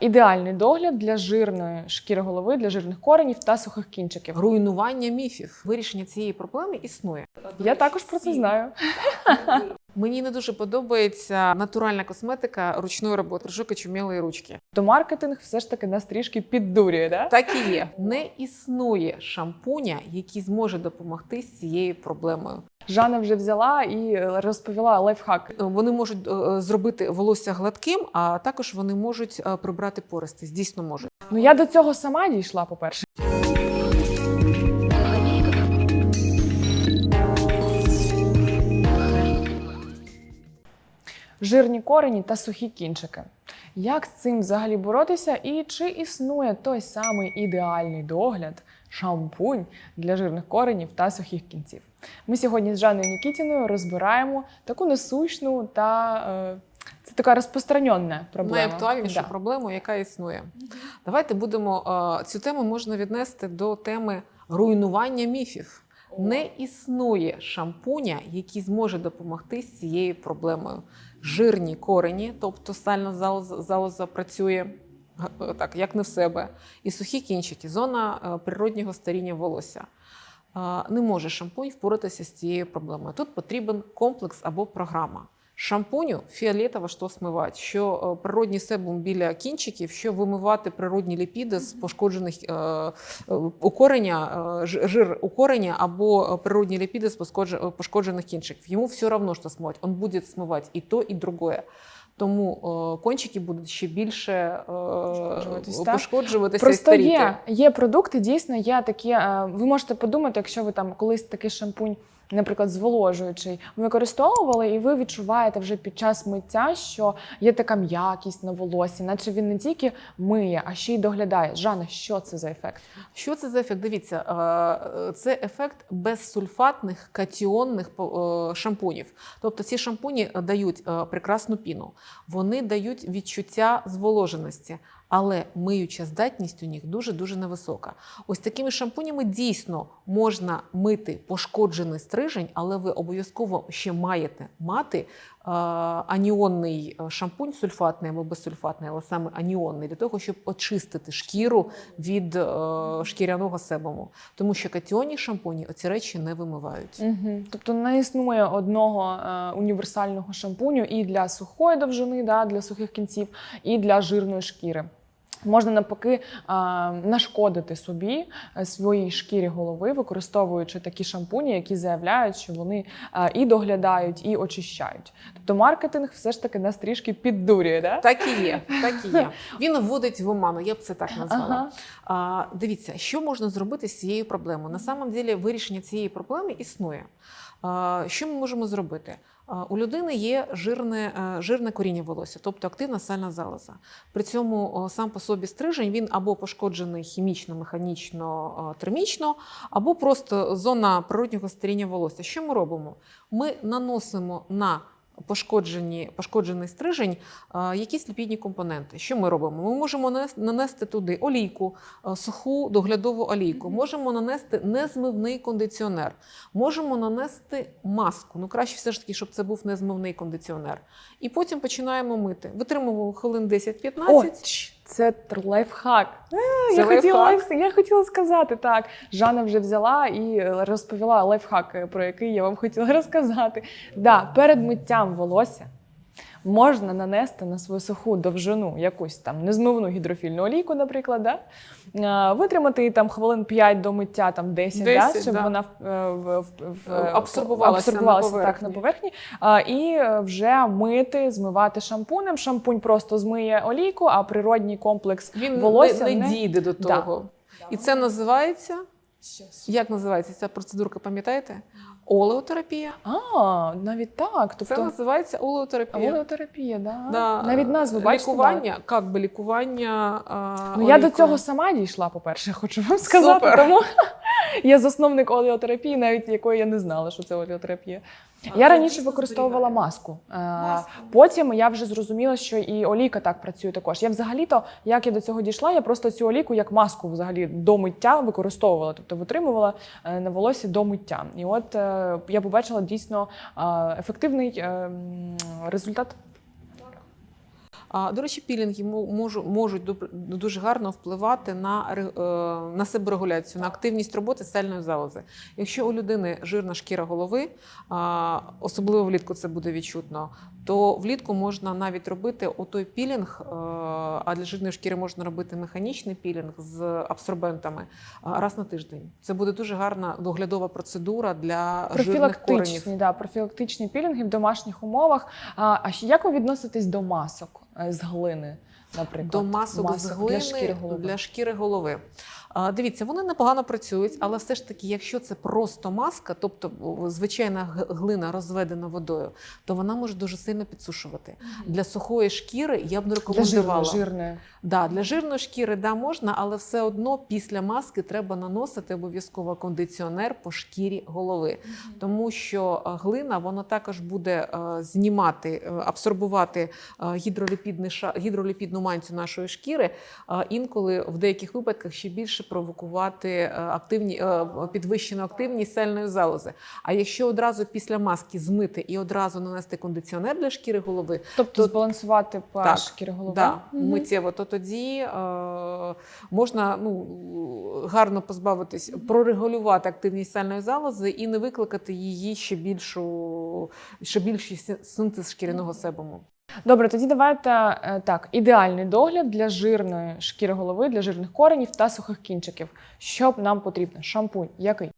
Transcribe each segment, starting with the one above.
Ідеальний догляд для жирної шкіри голови, для жирних коренів та сухих кінчиків. Руйнування міфів. Вирішення цієї проблеми існує. Я також про це знаю. Мені не дуже подобається натуральна косметика ручної роботи, рожок чумілої ручки. То маркетинг все ж таки нас трішки піддурює, да? Так і є. Не існує шампуня, який зможе допомогти з цією проблемою. Жанна вже взяла і розповіла лайфхак. Е, Вони можуть е, зробити волосся гладким, а також вони можуть е, прибрати порости. Дійсно можуть. Ну я до цього сама дійшла, по-перше. Жирні корені та сухі кінчики. Як з цим взагалі боротися? І чи існує той самий ідеальний догляд, шампунь для жирних коренів та сухих кінців? Ми сьогодні з Жанною Нікітіною розбираємо таку насущну та е, це така розпространена проблема. Найактуальнішу Да. проблему, яка існує. Давайте будемо е, цю тему можна віднести до теми руйнування міфів. Не існує шампуня, який зможе допомогти з цією проблемою. Жирні корені, тобто сальна залоза, залоза працює так, як не в себе, і сухі кінчики, зона е, природнього старіння волосся. Е, Не може шампунь впоратися з цією проблемою. Тут потрібен комплекс або програма. Шампуню фіолетово що смивати, що е, природній себум біля кінчиків, що вимивати природні ліпіди з пошкоджених укорення, жир укорення або природні ліпіди з пошкоджених кінчиків. Йому все одно, що смивати. Он буде смивати і то, і другое. Тому е, кончики будуть ще більше е, Пошкоджуватись, пошкоджуватися Просто старіти. є, є продукти, дійсно є такі. е, Ви можете подумати, якщо ви там колись такий шампунь, наприклад, зволожуючий, використовували, і ви відчуваєте вже під час миття, що є така м'якість на волосі, наче він не тільки миє, а ще й доглядає. Жанна, що це за ефект? Що це за ефект? Дивіться, е, це ефект безсульфатних катіонних е, шампунів. Тобто ці шампуні дають е, прекрасну піну, вони дають відчуття зволоженості, але миюча здатність у них дуже дуже невисока. Ось такими шампунями дійсно можна мити пошкоджений стрижень, але ви обов'язково ще маєте мати е, аніонний е, шампунь, сульфатний або безсульфатний, але саме аніонний, для того, щоб очистити шкіру від е, шкіряного себуму. Тому що катіонні шампуні оці речі не вимивають. Угу. Тобто не існує одного універсального шампуню і для сухої довжини, да, для сухих кінців, і для жирної шкіри. Можна навпаки нашкодити собі е, своїй шкірі голови, використовуючи такі шампуні, які заявляють, що вони і доглядають, і очищають. Тобто маркетинг все ж таки нас трішки піддурює, да? Так і є, так і є. Він вводить в оману, я б це так назвала. Ага. А, дивіться, що можна зробити з цією проблемою? На самом деле вирішення цієї проблеми існує. А, що ми можемо зробити? У людини є жирне, е, жирне коріння волосся, тобто активна сальна залоза. При цьому сам по собі стрижень він або пошкоджений хімічно, механічно, термічно, або просто зона природнього старіння волосся. Що ми робимо? Ми наносимо на пошкоджені, пошкоджений стрижень якісь ліпідні компоненти. Що ми робимо? Ми можемо нанес- нанести туди олійку, суху доглядову олійку, можемо нанести незмивний кондиціонер, можемо нанести маску. Ну, краще все ж таки, щоб це був незмивний кондиціонер. І потім починаємо мити. Витримуємо хвилин 10-15. Це тр- лайфхак. А, Це я, хотіла, лайф- я хотіла сказати так. Жанна вже взяла і е, розповіла лайфхак, е, про який я вам хотіла розказати. Да, перед миттям волосся можна нанести на свою суху довжину якусь там незмивну гідрофільну олійку, наприклад, да? Е, витримати її там хвилин 5 до миття, там 10, да? щоб да. вона е, в, в, в, Е, абсорбувалася на так, на поверхні. А, і е, вже мити, змивати шампунем. Шампунь просто змиє олійку, а природній комплекс Він волосся не, не не- дійде до Да. того. І це називається. Як називається ця процедурка, пам'ятаєте? Олеотерапія. А, навіть так. Тобто... Це називається олеотерапія. олеотерапія, да. Да. навіть назву бачите. лікування, як би лікування. а, Ну, я до цього сама дійшла, по-перше, хочу вам сказати. Супер. Тому я засновник олеотерапії, навіть якої я не знала, що це олеотерапія. А я раніше використовувала маску. Е, Маску. Потім я вже зрозуміла, що і олійка так працює також. Я взагалі-то, як я до цього дійшла, я просто цю олійку як маску взагалі до миття використовувала, тобто витримувала е, на волосі до миття. І от е, я побачила дійсно ефективний е, результат. До речі, пілінги мо- можу- можуть дуже гарно впливати на, е, на себорегуляцію, на активність роботи сальної залози. Якщо у людини жирна шкіра голови, особливо влітку це буде відчутно, то влітку можна навіть робити отой пілінг, е, а для жирної шкіри можна робити механічний пілінг з абсорбентами раз на тиждень. Це буде дуже гарна доглядова процедура для жирних коренів. Да, профілактичні пілінги в домашніх умовах. А, як ви відноситесь до масок е, з глини, наприклад? До масок, з глини для шкіри голови? Для шкіри голови. А, Дивіться, вони непогано працюють, але все ж таки, якщо це просто маска, тобто звичайна глина розведена водою, то вона може дуже сильно підсушувати. Для сухої шкіри я б не рекомендувала. жирної, жирної. Да, для жирної шкіри да, можна, але все одно після маски треба наносити обов'язково кондиціонер по шкірі голови. Тому що е, глина вона також буде е, знімати, е, абсорбувати гідроліпідну мантію нашої шкіри, інколи в деяких випадках ще більше провокувати активні, підвищену активність сальної залози. А якщо одразу після маски змити і одразу нанести кондиціонер для шкіри голови, Тобто То- збалансувати pH Так, шкіри голови? Да, угу. миттєво, то тоді е, можна ну, гарно позбавитись, прорегулювати активність сальної залози і не викликати її ще більшу, ще більший синтез шкіряного себуму. Добре, тоді давайте е, так. Ідеальний догляд для жирної шкіри голови, для жирних коренів та сухих кінчиків. Що б нам потрібно? Шампунь. Який?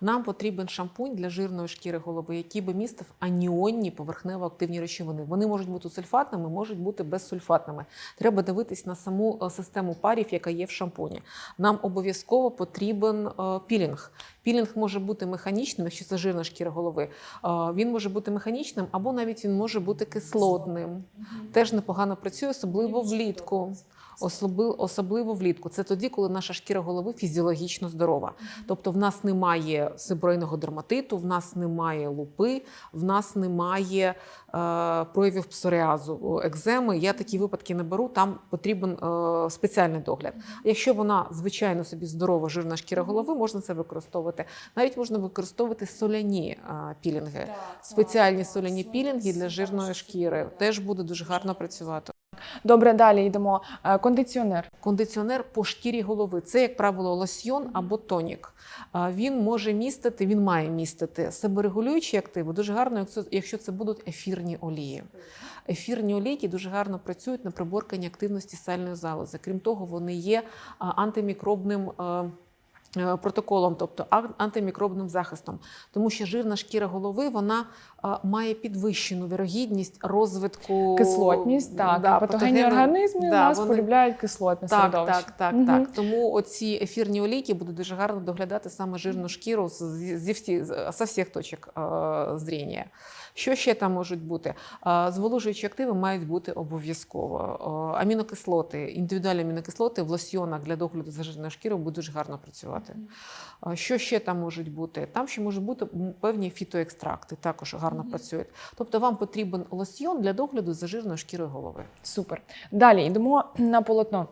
Нам потрібен шампунь для жирної шкіри голови, який би містив аніонні поверхнево-активні речовини. Вони можуть бути сульфатними, можуть бути безсульфатними. Треба дивитись на саму е, систему парів, яка є в шампуні. Нам обов'язково потрібен е, пілінг. Пілінг може бути механічним, якщо це жирна шкіра голови. Він може бути механічним, або навіть він може бути кислотним. Теж непогано працює, особливо влітку. Особливо, влітку. Це тоді, коли наша шкіра голови фізіологічно здорова. Тобто в нас немає сиборейного дерматиту, в нас немає лупи, в нас немає е, проявів псоріазу, екземи. Я такі випадки не беру, там потрібен е, спеціальний догляд. Якщо вона звичайно собі здорова, жирна шкіра голови, можна це використовувати. Навіть можна використовувати соляні е, пілінги. Спеціальні соляні пілінги для жирної шкіри теж буде дуже гарно працювати. Добре, далі йдемо. Е, Кондиціонер. Кондиціонер по шкірі голови це, як правило, лосьйон або тонік. Він може містити, він має містити себорегулюючі активи. Дуже гарно, якщо- це будуть ефірні олії. Ефірні олійки дуже гарно працюють на приборканні активності сальної залози. Крім того, вони є антимікробним. Е, е, Протоколом, тобто ан- антимікробним захистом, тому що жирна шкіра голови вона має підвищену вірогідність розвитку Кислотність, так. да, патогенні організми да, у нас вони- полюбляють кислотне так, середовище. так, так, Мгм. так. Тому оці ефірні олійки будуть дуже гарно доглядати саме жирну шкіру з, зі всі, з всіх точок е, зріння. Що ще там можуть бути? Зволожуючі активи мають бути обов'язково. Амінокислоти, індивідуальні амінокислоти в лосьйонах для догляду за жирною шкірою будуть дуже гарно працювати. Що ще там можуть бути? Там ще можуть бути певні фітоекстракти, також гарно працюють. Тобто вам потрібен лосьйон для догляду за жирною шкірою голови. Супер. Далі йдемо на полотно.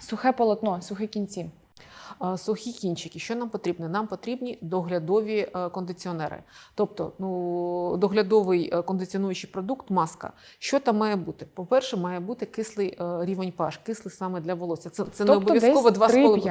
Сухе полотно, сухі кінці. Сухі кінчики. Що нам потрібно? Нам потрібні доглядові е, кондиціонери. Тобто, ну, доглядовий е, кондиціонуючий продукт, маска. Що там має бути? По-перше, має бути кислий е, рівень pH, кислий саме для волосся. Це, це не тобто обов'язково десь 2,5.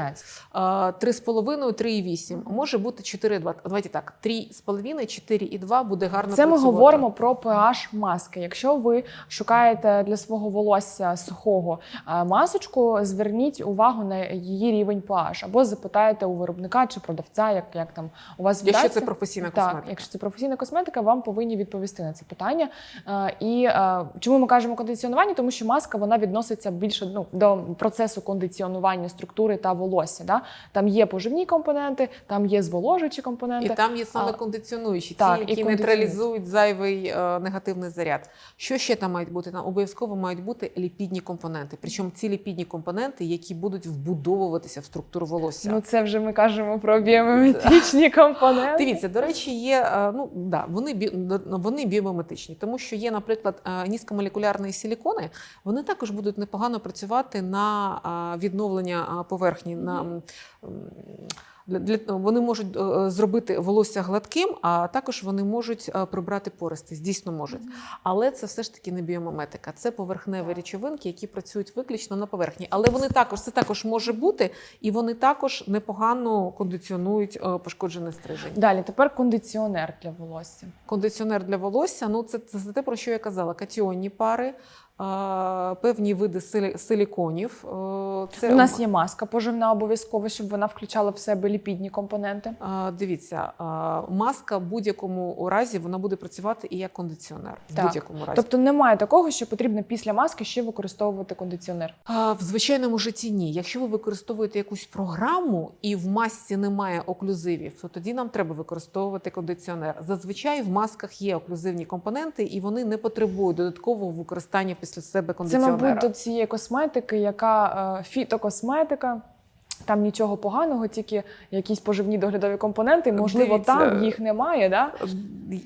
3,5. 3,5, 3,8. Може бути 4,2. Давайте так, 3,5, 4,2 буде гарно Це ми говоримо про pH маски. Якщо ви шукаєте для свого волосся сухого масочку, зверніть увагу на її рівень pH. Або запитайте у виробника чи продавця, як, як там у вас Якщо це професійна Так, косметика. якщо це професійна косметика, вам повинні відповісти на це питання. Е, І е, чому ми кажемо кондиціонування? Тому що маска вона відноситься більше ну, до процесу кондиціонування структури та волосся. Да? Там є поживні компоненти, там є зволожуючі компоненти. І там є саме А, кондиціонуючі, так, ті, які нейтралізують зайвий е, негативний заряд. Що ще там мають бути? Там обов'язково мають бути ліпідні компоненти. Причому ці ліпідні компоненти, які будуть вбудовуватися в структуру волосся. Ну, це вже ми кажемо про біометричні компоненти. Дивіться, до речі, є е, ну да, вони бі, вони біомиметичні, тому що є, наприклад, е, низькомолекулярні силікони. Вони також будуть непогано працювати на е, відновлення поверхні, на Для, для, вони можуть е, зробити волосся гладким, а також вони можуть е, прибрати пористи, дійсно можуть. Але це все ж таки не біомиметика. Це поверхневі речовинки, які працюють виключно на поверхні. Але вони також це також може бути, і вони також непогано кондиціонують е, пошкоджений стрижень. Далі тепер кондиціонер для волосся. Кондиціонер для волосся ну це, це те, про що я казала: катіонні пари, е, певні види силі- силіконів. Е, це У нас є маска поживна обов'язково, щоб вона включала в себе ліпідні компоненти. Дивіться, маска в будь-якому разі вона буде працювати і як кондиціонер. В будь-якому разі. Тобто немає такого, що потрібно після маски ще використовувати кондиціонер. В звичайному житті ні. Якщо ви використовуєте якусь програму і в масці немає оклюзивів, то тоді нам треба використовувати кондиціонер. Зазвичай в масках є оклюзивні компоненти, і вони не потребують додаткового використання після себе Це, кондиціонера. мабуть, до цієї косметики, яка е, фітокосметика. Там нічого поганого, тільки якісь поживні доглядові компоненти. Можливо, Дивіться. там їх немає. Да?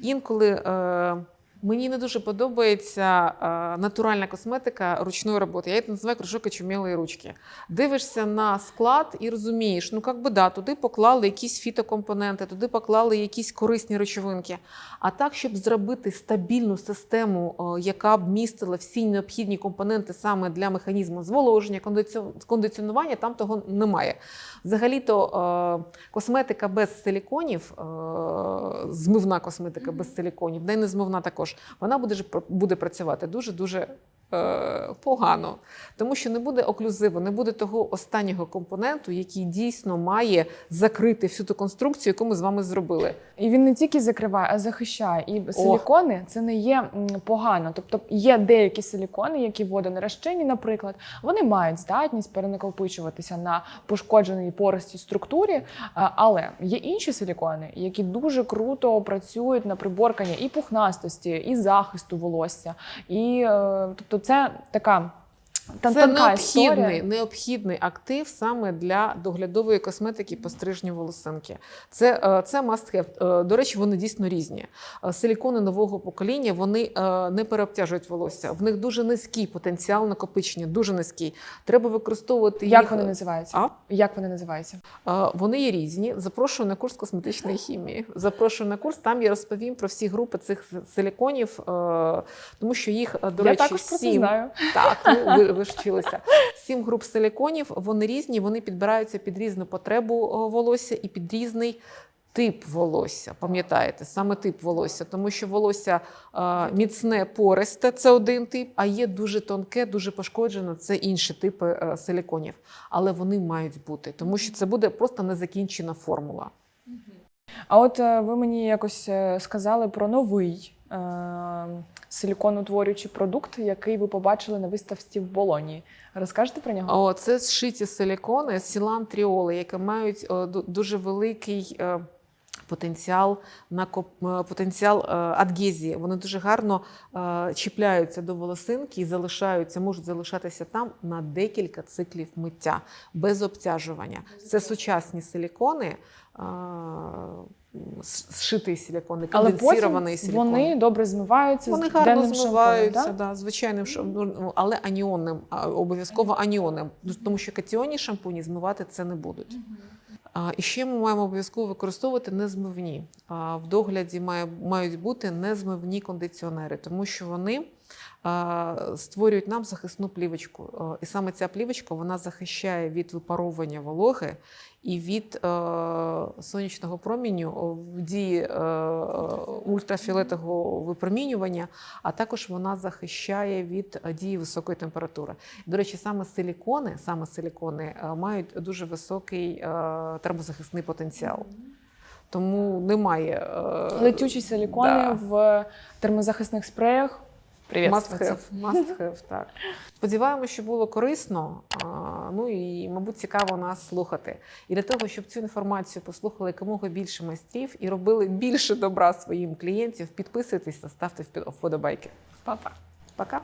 Інколи е, мені не дуже подобається е, натуральна косметика ручної роботи. Я це називаю кружок очумілої ручки. Дивишся на склад і розумієш, ну як би да, туди поклали якісь фітокомпоненти, туди поклали якісь корисні речовинки. А так, щоб зробити стабільну систему, е, яка б містила всі необхідні компоненти саме для механізму зволоження, кондиці- кондиціонування, там того немає. Взагалі-то е, косметика без силіконів, е, змивна косметика без силіконів, де не змивна також, вона буде, буде працювати дуже-дуже е, погано. Тому що не буде оклюзиву, не буде того останнього компоненту, який дійсно має закрити всю ту конструкцію, яку ми з вами зробили. І він не тільки закриває, а захищає. І силікони це не є погано. Тобто є деякі силікони, які водонерозчинні, наприклад, вони мають здатність перенакопичуватися на пошкодженій пористій структурі. Але є інші силікони, які дуже круто працюють на приборкання і пухнастості, і захисту волосся. І е, тобто, це така та- Це тонка необхідний, історія. необхідний актив саме для доглядової косметики по стрижню волосинки. Це, е, це must have. Е, До речі, вони дійсно різні. Е, Силікони нового покоління вони не переобтяжують волосся. В них дуже низький потенціал накопичення, дуже низький. Треба використовувати Як їх. вони називаються? А? Як вони називаються? Вони є різні. Запрошую на курс косметичної хімії. Запрошую на курс. Там я розповім про всі групи цих силіконів, тому що їх, до Я речі, також про це сім. знаю. Так, ну ви, ви. Сім груп силіконів, вони різні, вони підбираються під різну потребу волосся і під різний. Тип волосся, пам'ятаєте, саме тип волосся, тому що волосся е, міцне, пористе це один тип, а є дуже тонке, дуже пошкоджене це інші типи е, силіконів. Але вони мають бути, тому що це буде просто незакінчена формула. А от е, ви мені якось е, сказали про новий е, силіконутворюючий продукт, який ви побачили на виставці в Болоні. Розкажете про нього? О, це зшиті силікони, сілантріоли, які мають дуже великий. е, Потенціал на коп- е, потенціал е, адгезії. Вони дуже гарно е, чіпляються до волосинки і залишаються, можуть залишатися там на декілька циклів миття без обтяжування. Це сучасні силікони, е, зшитий силікон, конденсірований силікон. вони добре змиваються Вони гарно змиваються, шампунем, да? звичайним шам- ну, але аніонним, обов'язково аніонним, тому що катіонні шампуні змивати це не будуть. І ще ми маємо обов'язково використовувати незмивні. В догляді мають бути незмивні кондиціонери, тому що вони створюють нам захисну плівочку. І саме ця плівочка вона захищає від випаровування вологи і від е, сонячного проміню в дії е, ультрафіолетового випромінювання, а також вона захищає від е, дії високої температури. До речі, саме силікони, саме силікони мають дуже високий е, термозахисний потенціал. Тому немає е, Летючі силікони да. в термозахисних спреях. Must have, must have, так. Сподіваємося, що було корисно. Ну і, мабуть, цікаво нас слухати. І для того, щоб цю інформацію послухали якомога більше майстрів і робили більше добра своїм клієнтів, підписуйтесь та ставте вподобайки. Па-па. Пока.